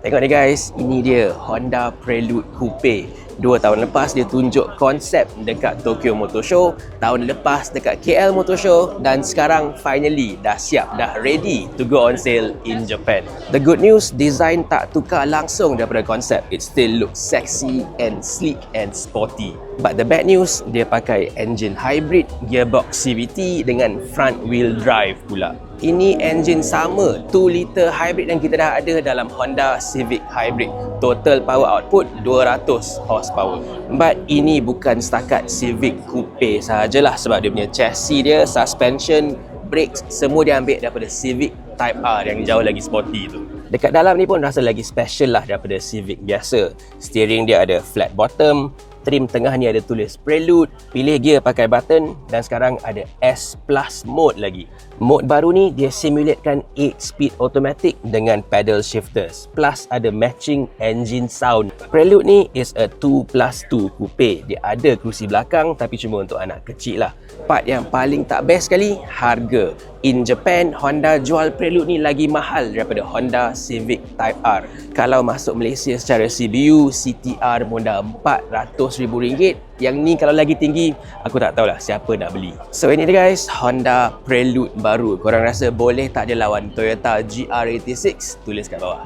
Tengok ni guys, ini dia Honda Prelude Coupe. Dua tahun lepas dia tunjuk konsep dekat Tokyo Motor Show, tahun lepas dekat KL Motor Show dan sekarang finally dah siap, dah ready to go on sale in Japan. The good news, design tak tukar langsung daripada konsep. It still looks sexy and sleek and sporty. But the bad news, dia pakai engine hybrid, gearbox CVT dengan front wheel drive pula. Ini engine sama 2 liter hybrid yang kita dah ada dalam Honda Civic Hybrid. Total power output 200 horsepower. But ini bukan setakat Civic Coupe sahajalah sebab dia punya chassis dia, suspension, brakes semua dia ambil daripada Civic Type R yang jauh lagi sporty tu. Dekat dalam ni pun rasa lagi special lah daripada Civic biasa. Steering dia ada flat bottom, trim tengah ni ada tulis Prelude, pilih gear pakai button dan sekarang ada S Plus mode lagi. Mode baru ni dia simulatekan 8 speed automatic dengan pedal shifters plus ada matching engine sound. Prelude ni is a 2 plus 2 coupe. Dia ada kerusi belakang tapi cuma untuk anak kecil lah. Part yang paling tak best sekali, harga. In Japan, Honda jual Prelude ni lagi mahal daripada Honda Civic Type R. Kalau masuk Malaysia secara CBU, CTR dah RM400,000. Yang ni kalau lagi tinggi, aku tak tahulah siapa nak beli. So ini dia guys, Honda Prelude baru. Korang rasa boleh tak dia lawan Toyota GR86? Tulis kat bawah.